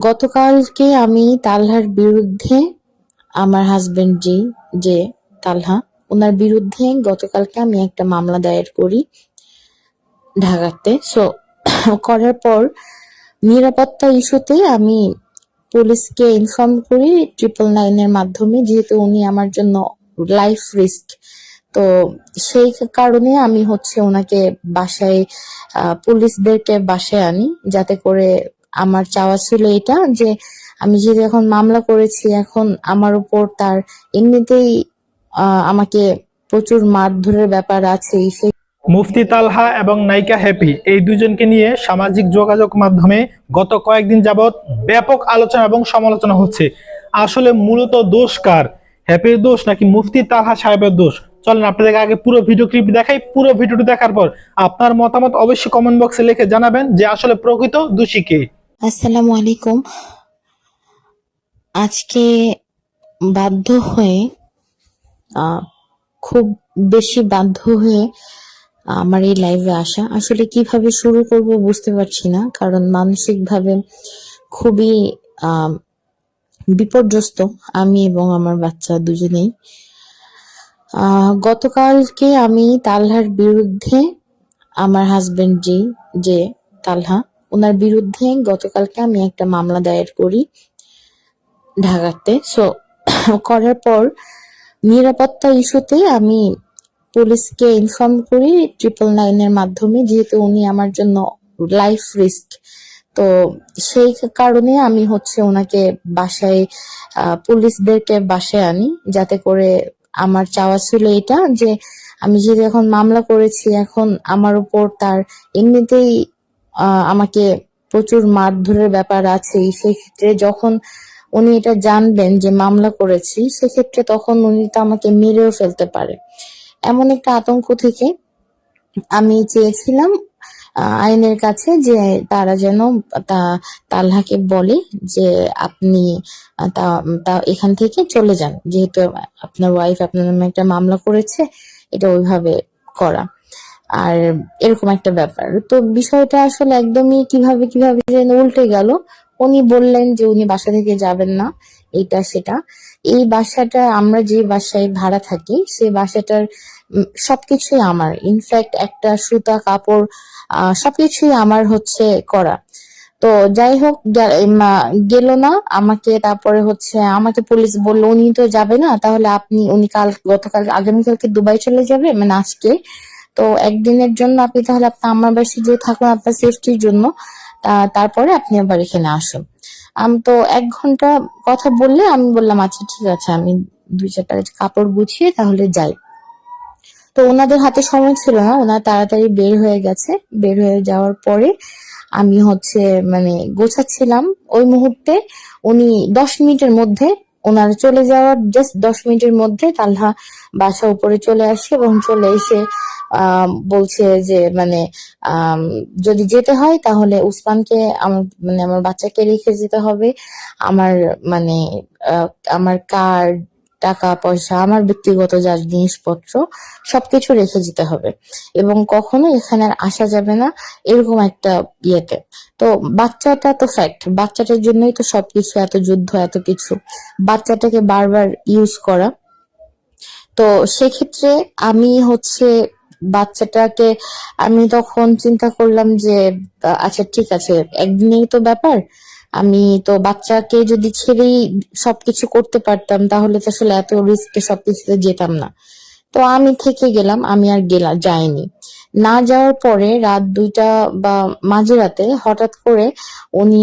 গতকালকে আমি তালহার বিরুদ্ধে আমার হাজবেন্ড জি, যে তালহা ওনার বিরুদ্ধে গতকালকে আমি একটা মামলা দায়ের করি ঢাকাতে। সো করার পর নিরাপত্তা ইস্যুতে আমি পুলিশকে ইনফর্ম করি ট্রিপল নাইনের মাধ্যমে, যেহেতু উনি আমার জন্য লাইফ রিস্ক তো সেই কারণে আমি হচ্ছে ওনাকে বাসায় পুলিশদেরকে বাসায় আনি, যাতে করে আমার চাওয়া ছিল এটা, যে আমি যেহেতু এখন মামলা করেছি, এখন আমার উপর তার এমনিতেই আমাকে প্রচুর মারধরের ব্যাপার আছে মুফতি তালহা এবং নায়িকা হ্যাপি এই দুজনকে নিয়ে সামাজিক যোগাযোগ মাধ্যমে গত কয়েকদিন যাবৎ ব্যাপক আলোচনা এবং সমালোচনা হচ্ছে। আসলে মূলত দোষ কার? হ্যাপির দোষ নাকি মুফতি তালহা সাহেবের দোষ? চলেন আপনাদেরকে আগে পুরো ভিডিও ক্লিপ দেখাই। পুরো ভিডিওটি দেখার পর আপনার মতামত অবশ্যই কমেন্ট বক্সে লিখে জানাবেন যে আসলে প্রকৃত দোষী কে। আসসালামু আলাইকুম। আজকে বাধ্য হয়ে খুব বেশি বাধ্য হয়ে আমার এই লাইভে আসা। আসলে কীভাবে শুরু করব বুঝতে পারছি না, কারণ মানসিকভাবে খুবই বিপর্যস্ত আমি এবং আমার বাচ্চা দুজনেই। গতকালকে আমি তালহার বিরুদ্ধে আমার হাজবেন্ড জি, যে তালহা ওনার বিরুদ্ধে গতকালকে আমি একটা মামলা দায়ের করি ঢাকাতে। সো করার পর নিরাপত্তা ইস্যুতে আমি পুলিশকে ইনফর্ম করি ট্রিপল নাইনের মাধ্যমে, যেহেতু উনি আমার জন্য লাইফ রিস্ক তো সেই কারণে আমি হচ্ছে ওনাকে বাসায় পুলিশদেরকে বাসায় আনি যাতে করে আমার চাওয়া ছিল এটা যে আমি যেহেতু এখন মামলা করেছি, এখন আমার উপর তার এমনিতেই আমাকে প্রচুর মারধরের ব্যাপার আছে। সেক্ষেত্রে যখন উনি এটা জানবেন যে মামলা করেছি, সেক্ষেত্রে তখন উনি তো আমাকে মেরেও ফেলতে পারে। এমন একটা আতঙ্ক থেকে আমি চেয়েছিলাম আইনের কাছে যে তারা যেন তা- তালহাকে বলে যে আপনি তা তা এখান থেকে চলে যান। যেহেতু আপনার ওয়াইফ আপনার নামে একটা মামলা করেছে, এটা ওইভাবে করা। আর এরকম একটা ব্যাপার। তো বিষয়টা আসলে একদমই কীভাবে কীভাবে যেন উল্টে গেল। উনি বললেন যে উনি বাসা থেকে যাবেন না এটা সেটা। এই বাসাটা, আমরা যে বাসায় ভাড়া থাকি, সে বাসাটার সবকিছুই আমার। ইনফ্যাক্ট একটা সুতা, কাপড় সবকিছুই আমার হচ্ছে করা। তো যাই হোক গেল না, আমাকে তারপরে হচ্ছে, আমাকে পুলিশ বলল, উনি তো যাবে না, তাহলে আপনি, উনি কাল, গতকাল, আগামীকালকে দুবাই চলে যাবে? মানে আজকে। তো একদিনের জন্য আপনি তাহলে আপনি আমার যে থাকুন আপনার সেফটির জন্য তারপরে আপনি আবার এখানে আসুন। আমি, তো এক ঘণ্টা কথা বললে আমি বললাম আচ্ছা ঠিক আছে, আমি দুই চারটা কাপড় গুছিয়ে তাহলে যাই। তো ওনাদের হাতে সময় ছিল না, ওনার তাড়াতাড়ি বের হয়ে গেছে। বের হয়ে যাওয়ার পরে আমি হচ্ছে মানে গোছাচ্ছিলাম। ওই মুহূর্তে উনি দশ মিনিটের মধ্যে ওনার চলে যাওয়ার জাস্ট দশ মিনিটের মধ্যে তালহা বাসা উপরে চলে আসে এবং চলে এসে বলছে যে মানে যদি যেতে হয় তাহলে উসমানকে আমার মানে আমার বাচ্চাকে রেখে যেতে হবে। আমার মানে আমার কার্ড টাকা, পয়সা, আমার ব্যক্তিগত যা জিনিসপত্র, সবকিছু রেখে যেতে হবে। এবং কখনো এখানে আর আসা যাবে না এরকম একটা ইয়েতে। তো বাচ্চাটা তো ফ্যাক্ট বাচ্চাটার জন্যই তো সবকিছু, এত যুদ্ধ, এত কিছু। বাচ্চাটাকে বারবার ইউজ করা। তো সেক্ষেত্রে আমি হচ্ছে বাচ্চাটাকে, আমি তখন চিন্তা করলাম যে আচ্ছা ঠিক আছে, একদিনেই তো ব্যাপার। আমি তো বাচ্চাকে যদি ছেড়েই সবকিছু করতে পারতাম, তাহলে তো আসলে এত রিস্কে সবকিছুতে যেতাম না। তো আমি থেকে গেলাম, আমি আর গেলাম যাইনি। না যাওয়ার পরে রাত দুইটা বা মাঝরাতে হঠাৎ করে উনি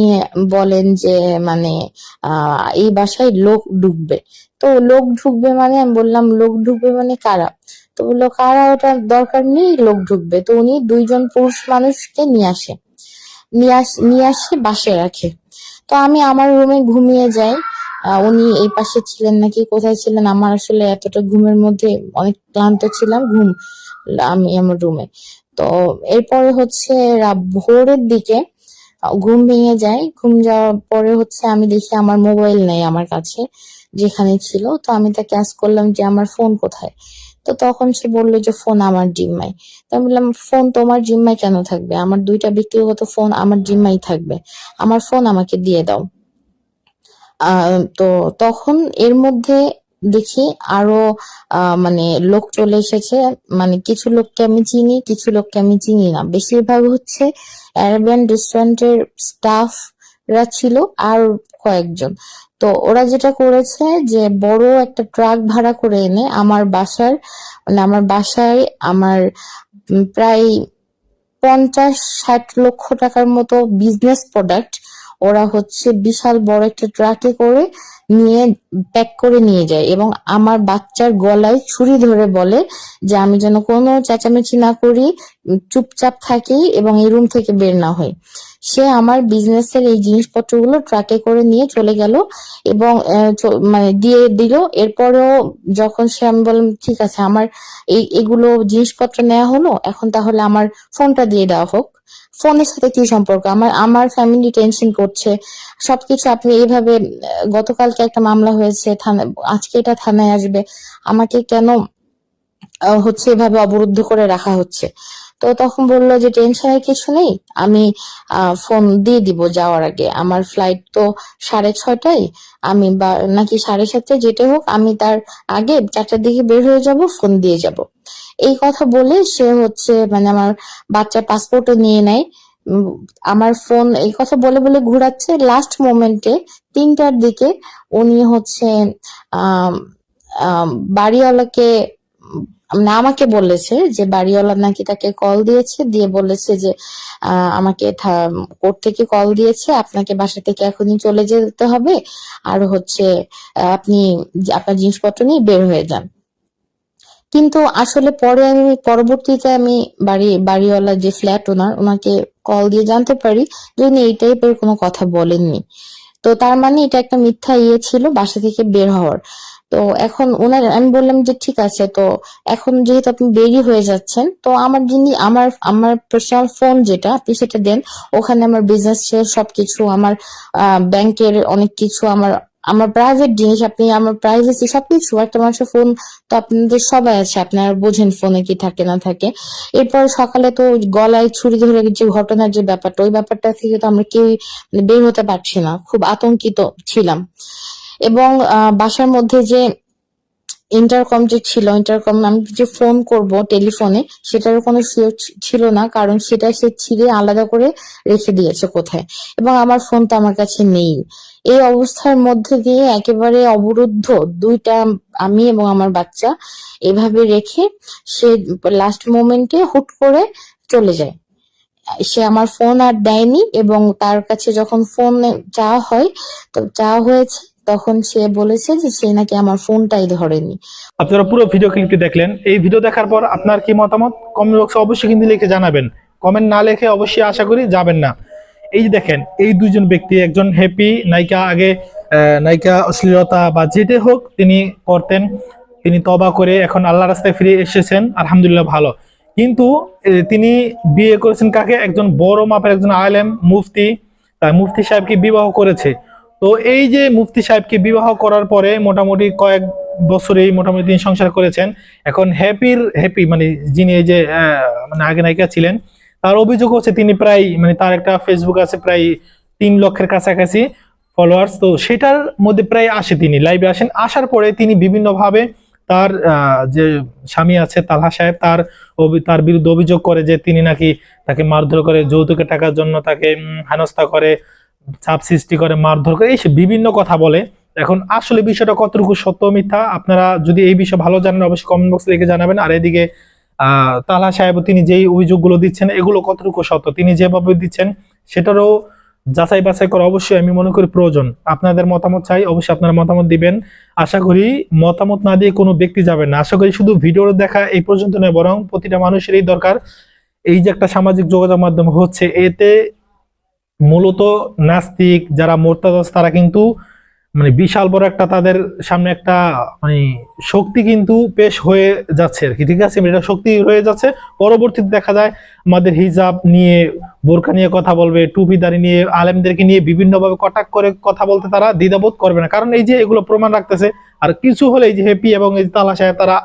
বলেন যে মানে এই বাসায় লোক ঢুকবে। তো লোক ঢুকবে মানে আমি বললাম, লোক ঢুকবে মানে কারা? তো বলল, কারা? ওটা দরকার নেই, লোক ঢুকবে। তো উনি দুইজন পুরুষ মানুষকে নিয়ে আস, নিয়ে আসে, বাসায় রাখে। তো আমি আমার রুমে ঘুমিয়ে যাই। উনি এই পাশে ছিলেন নাকি, কোথায় ছিলেন? আমার আসলে এতটা ঘুমের মধ্যে অনেক ক্লান্ত ছিলাম, ঘুম আমি আমার রুমে তো এরপরে হচ্ছে ভোরের দিকে ঘুম ভেঙে যায়। ঘুম যাওয়ার পরে হচ্ছে আমি দেখি আমার মোবাইল নেই আমার কাছে, যেখানে ছিল। তো আমি তাকে আস করলাম যে, আমার ফোন কোথায়? তো তখন সে বলল যে, ফোন আমার জিম্মায়। তো আমি বললাম, ফোন তোমার জিম্মায় কেন থাকবে? আমার দুইটা ব্যক্তিগত ফোন আমার জিম্মায় থাকবে। আমার ফোন আমাকে দিয়ে দাও। তো তখন এর মধ্যে দেখি আরও মানে লোক চলে এসেছে। মানে কিছু লোককে আমি চিনি, কিছু লোককে আমি চিনি না। বেশিরভাগ হচ্ছে অ্যারাবিয়ান রেস্টুরেন্টের স্টাফরা ছিল আর কয়েকজন। তো ওরা যেটা করেছে যে বড় একটা ট্রাক ভাড়া করে এনে আমার বাসার মানে আমার বাসায় আমার প্রায় পঞ্চাশ ষাট লক্ষ টাকার মতো বিজনেস প্রোডাক্ট ওরা হচ্ছে বিশাল বড় একটা ট্রাকে করে নিয়ে প্যাক করে নিয়ে যায় এবং আমার বাচ্চার গলায় ছুরি ধরে বলে যে আমি যেন কোনো চেঁচামেচি না করি চুপচাপ থাকি এবং এই রুম থেকে বের না হই। সে আমার বিজনেসের এই জিনিসপত্রগুলো ট্রাকে করে নিয়ে চলে গেল এবং মানে দিয়ে দিল। এরপরেও যখন সে আমি বললাম ঠিক আছে আমার এই এগুলো জিনিসপত্র নেওয়া হলো এখন তাহলে আমার ফোনটা দিয়ে দেওয়া হোক। ফোনের সাথে কি সম্পর্ক? আমার আমার ফ্যামিলি টেনশন করছে। সবকিছু আপনি এইভাবে আহ, গতকালকে একটা মামলা হয়েছে, থানা, আজকে এটা থানায় আসবে। আমাকে কেন হচ্ছে এভাবে অবরুদ্ধ করে রাখা হচ্ছে? তো তখন বলল যে, টেনশনের কিছু নেই, আমি ফোন দিয়ে দিব যাওয়ার আগে। আমার ফ্লাইট তো সাড়ে ছয়টায়, আমি বা, নাকি সাড়ে সাতটায় যেটা হোক, আমি তার আগে চারটার দিকে বের হয়ে যাব, ফোন দিয়ে যাব। এই কথা বলে সে হচ্ছে মানে আমার বাচ্চার পাসপোর্টও নিয়ে নেয়। আমার ফোন এই কথা বলে বলে ঘোরাচ্ছে। লাস্ট মোমেন্টে তিনটার দিকে উনি হচ্ছে বাড়িওয়ালাকে না আমাকে বলেছে যে বাড়িওয়ালা নাকি তাকে কল দিয়েছে, দিয়ে বলেছে যে আমাকে কোর্ট থেকে কল দিয়েছে, আপনাকে বাসা থেকে এখনই চলে যেতে হবে। আর হচ্ছে আপনি আপনার জিনিসপত্র নিয়ে বের হয়ে যান। কিন্তু আসলে পরে আমি পরবর্তীতে আমি বাড়ি, বাড়িওয়ালা যে ফ্ল্যাট ওনার, ওনাকে কল দিয়ে জানতে পারি যে উনি এই টাইপের কোনো কথা বলেননি। তো তার মানে এটা একটা মিথ্যা ইয়ে ছিল বাসা থেকে বের হওয়ার। তো এখন ওনার আমি বললাম যে ঠিক আছে, তো এখন যেহেতু আপনি বেরি হয়ে যাচ্ছেন, তো আমার যিনি, আমার আমার পার্সোনাল ফোন যেটা, আপনি সেটা দেন। ওখানে আমার বিজনেস সবকিছু, আমার ব্যাংকের অনেক কিছু, আমার আমার প্রাইভেট জিনিস, আপনি আমার প্রাইভেসি সবকিছু, একটা মানুষের ফোন তো আপনাদের সবাই আছে, আপনারা বোঝেন ফোনে কি থাকে, না থাকে। এরপর সকালে তো গলায় ছুরি ধরে যে ঘটনার যে ব্যাপারটা, ওই ব্যাপারটা থেকে তো আমরা কেউ বের হতে পারছি না। খুব আতঙ্কিত ছিলাম। এবং বাসার মধ্যে যে ইন্টারকম যে ছিল ইন্টারকম আমি যে ফোন করব টেলিফোনে সেটারও কোনো সিও ছিল না, কারণ সেটা সে ছিঁড়ে আলাদা করে রেখে দিয়েছে কোথায়? এবং আমার ফোন তো আমার কাছে নেই। এই অবস্থার মধ্যে দিয়ে একেবারে অবরুদ্ধ দুইটা আমি এবং আমার বাচ্চা এভাবে রেখে সে লাস্ট মোমেন্টে হুট করে চলে যায়। সে আমার ফোন আর দেয়নি এবং তার কাছে যখন ফোন চাওয়া হয়, তো চাওয়া হয়েছে তখন সে বলেছে যে সে নাকি আমার ফোনটাই ধরেনি। আপনারা পুরো ভিডিও ক্লিপটি দেখলেন। এই ভিডিও দেখার পর আপনার কি মতামত? কমেন্ট বক্সে অবশ্যই কিন্তু লিখে জানাবেন। কমেন্ট না লিখে অবশ্যই আশা করি যাবেন না। এই যে দেখেন, এই দুজন ব্যক্তি, একজন হ্যাপি নায়িকা আগে নায়িকা অশ্লীলতা বা যেতে হোক তিনি করতেন, তিনি তবা করে এখন আল্লাহ রাস্তায় ফিরে এসেছেন, আলহামদুলিল্লাহ ভালো। কিন্তু তিনি বিয়ে করেছেন কাকে? একজন বড় মাপের একজন আলেম, মুফতি। তাই মুফতি সাহেবকে বিবাহ করেছে। তো এই যে মুফতি সাহেবকে বিবাহ করার পরে মোটামুটি কয়েক বছরেই মোটামুটি তিনি সংসার করেছেন। এখন হ্যাপির, হ্যাপি মানে যিনি এই যে মানে আগে নায়িকা ছিলেন, তার অভিযোগ হচ্ছে তিনি প্রায় মানে তার একটা ফেসবুক আছে প্রায় তিন লক্ষের কাছাকাছি ফলোয়ার্স তো সেটার মধ্যে প্রায় আসে তিনি লাইভে আসেন। আসার পরে তিনি বিভিন্নভাবে তার যে স্বামী আছে তালহা সাহেব, তার তার বিরুদ্ধে অভিযোগ করে যে তিনি নাকি তাকে মারধর করে, যৌতুকের টাকার জন্য তাকে হেনস্থা করে চাপ সৃষ্টি করে, মারধর করে, এই বিভিন্ন কথা বলে। এখন আসলে বিষয়টা কতটুকু সত্য মিথ্যা, আপনারা যদি এই বিষয়ে ভালো জানেন, অবশ্যই কমেন্ট বক্সে লিখে জানাবেন। আর এদিকে তালা সাহেব, তিনি যেই অভিযোগগুলো দিচ্ছেন, এগুলো কতটুকু সত্য? তিনি যেভাবে দিচ্ছেন, সেটারও যাচাই বাছাই করা অবশ্যই আমি মনে করি প্রয়োজন। আপনাদের মতামত চাই, অবশ্যই আপনারা মতামত দিবেন। আশা করি মতামত না দিয়ে কোনো ব্যক্তি যাবেন না। আশা করি শুধু ভিডিও দেখা এই পর্যন্ত নয়, বরং প্রতিটা মানুষেরই দরকার। এই যে একটা সামাজিক যোগাযোগ মাধ্যম হচ্ছে, এতে মূলত নাস্তিক যারা মোরতাদাস তারা কিন্তু মানে বিশাল বড় একটা তাদের সামনে একটা মানে শক্তি কিন্তু পেশ হয়ে যাচ্ছে আর কি, ঠিক আছে? এটা শক্তি হয়ে যাচ্ছে। পরবর্তীতে দেখা যায় আমাদের হিজাব নিয়ে বোরখা নিয়ে কথা বলবে, টুপি টুপিদারি নিয়ে, আলেমদেরকে নিয়ে বিভিন্নভাবে কটাক করে কথা বলতে তারা দ্বিধাবোধ করবে না। কারণ এই যে এগুলো প্রমাণ রাখতেছে, আর কিছু হলে এই যে হেপি এবং এই তালা সাহেব তারা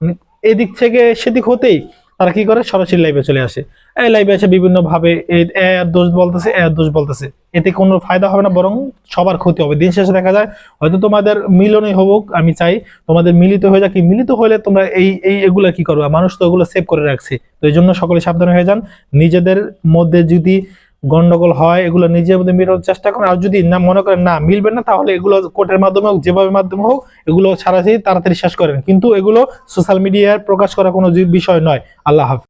মানে এদিক থেকে সেদিক হতেই তারা কি করে? সরাসরি লাইভে চলে আসে। এই লাইভে এসে বিভিন্নভাবে এর দোষ বলতেছে এর দোষ বলতেছে। এতে কোনো ফায়দা হবে না, বরং সবার ক্ষতি হবে। দিন শেষে দেখা যায়, হয়তো তোমাদের মিলনই হোক, আমি চাই, তোমাদের মিলিত হয়ে যাক। মিলিত হলে তোমরা এই এই এগুলো কি করবে? মানুষ তো এগুলো সেভ করে রাখছে। তো এই জন্য সকলে সাবধানে হয়ে যান। নিজেদের মধ্যে যদি গন্ডগোল হয়, এগুলো নিজের মধ্যে মেটানোর চেষ্টা করেন। আর যদি না মনে করেন, না, মিলবে না, তাহলে এগুলো কোর্টের মাধ্যমে হোক, যেভাবে মাধ্যমে হোক, এগুলো সারাসারি তাড়াতাড়ি শেষ করেন কিন্তু এগুলো সোশ্যাল মিডিয়ায় প্রকাশ করা কোনো বিষয় নয়। আল্লাহ হাফিজ।